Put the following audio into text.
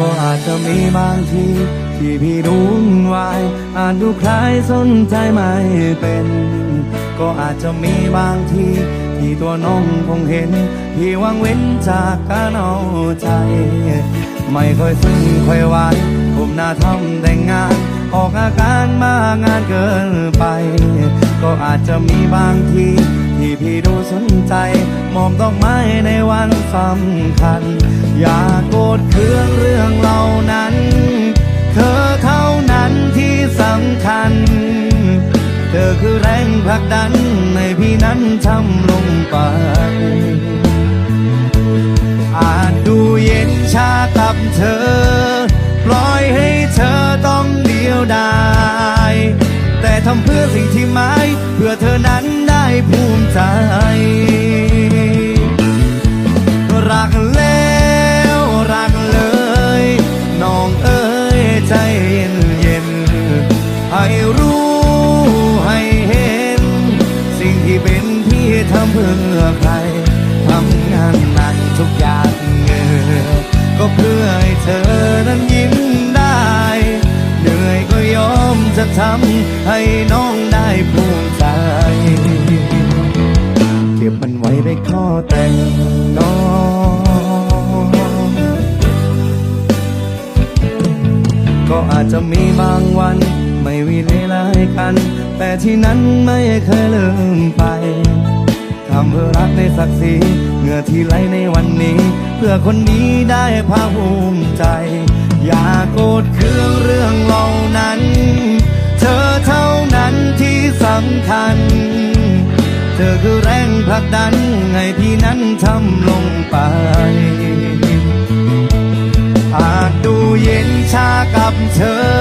ก็อาจจะมีบางที ที่พี่ดูวุ่นวายอาจดูคล้ายสนใจไม่เป็น ก็อาจจะมีบางที ที่ตัวน้องคงเห็น พี่วางเว้นจากการเอาใจ ไม่ค่อยซึ้งค่อยวานผมหน้าทำแต่งงาน ออกอาการมางานเกินไป ก็อาจจะมีบางที ที่พี่ดูสนใจ อบดอกไม้ในวันสำคัญ อย่าโกรธเคืองเรื่องเหล่านั้น เธอเท่านั้นที่สำคัญ เธอคือแรงผลักดันให้พี่นั้นทำลงไป อาจดูเย็นชากับเธอ ทุกอย่างเงอก็เพื่อให้เธอนั้นยิ้มได้ เหนื่อยก็ยอมจะทำให้น้องได้ภูมิใจเก็บมันไว้ในข้อแต่งน้องก็อาจจะมีบางวันไม่วิเลไลกัน แต่ที่นั้นไม่เคยลืมไป ทำเพื่อรักในศักดิ์ศรีเหงื่อที่ไหลในวันนี้ เพื่อคนนี้ได้ภาคภูมิใจ อย่าโกรธเคืองเรื่องเหล่านั้น เธอเท่านั้นที่สำคัญ เธอคือแรงผลักดันให้พี่นั้นทำลงไปอาจดูเย็นชากับเธอ